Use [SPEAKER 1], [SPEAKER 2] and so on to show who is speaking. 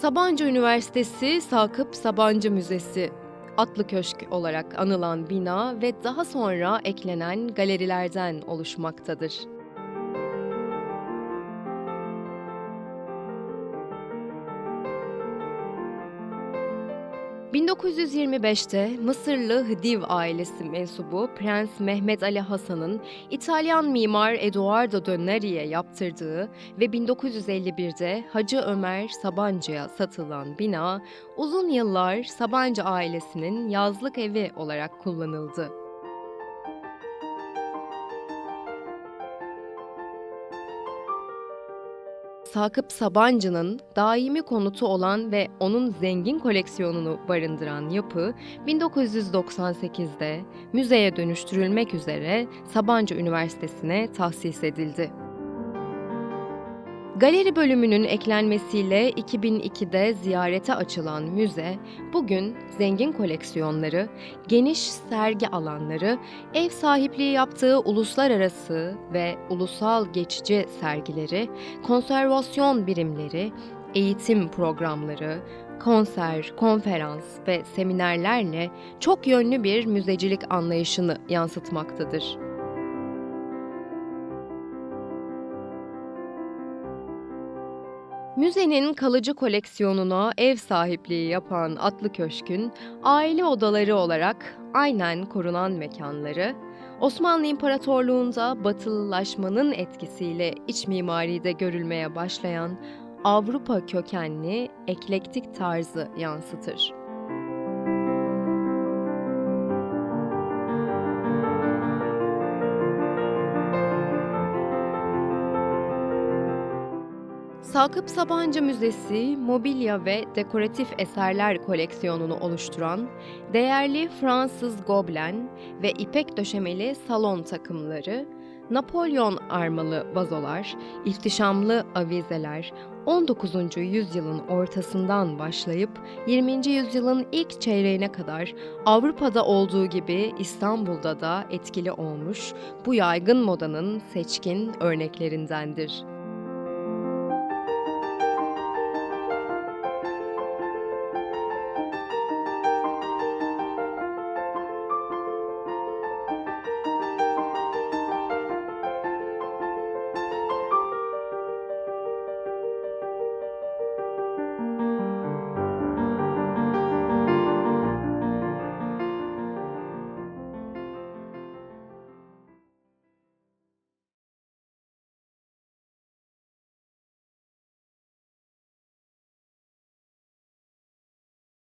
[SPEAKER 1] Sabancı Üniversitesi Sakıp Sabancı Müzesi Atlı Köşk olarak anılan bina ve daha sonra eklenen galerilerden oluşmaktadır. ...1925'te Mısırlı Hdiv ailesi mensubu Prens Mehmet Ali Hasan'ın İtalyan mimar Eduardo Döneri'ye yaptırdığı ve 1951'de Hacı Ömer Sabancı'ya satılan bina uzun yıllar Sabancı ailesinin yazlık evi olarak kullanıldı. Sakıp Sabancı'nın daimi konutu olan ve onun zengin koleksiyonunu barındıran yapı 1998'de müzeye dönüştürülmek üzere Sabancı Üniversitesi'ne tahsis edildi. Galeri bölümünün eklenmesiyle 2002'de ziyarete açılan müze, bugün zengin koleksiyonları, geniş sergi alanları, ev sahipliği yaptığı uluslararası ve ulusal geçici sergileri, konservasyon birimleri, eğitim programları, konser, konferans ve seminerlerle çok yönlü bir müzecilik anlayışını yansıtmaktadır. Müzenin kalıcı koleksiyonuna ev sahipliği yapan Atlı Köşk'ün aile odaları olarak aynen korunan mekanları, Osmanlı İmparatorluğu'nda batılılaşmanın etkisiyle iç mimaride görülmeye başlayan Avrupa kökenli eklektik tarzı yansıtır. Sakıp Sabancı Müzesi, mobilya ve dekoratif eserler koleksiyonunu oluşturan değerli Fransız goblen ve ipek döşemeli salon takımları, Napolyon armalı vazolar, ihtişamlı avizeler 19. yüzyılın ortasından başlayıp 20. yüzyılın ilk çeyreğine kadar Avrupa'da olduğu gibi İstanbul'da da etkili olmuş bu yaygın modanın seçkin örneklerindendir.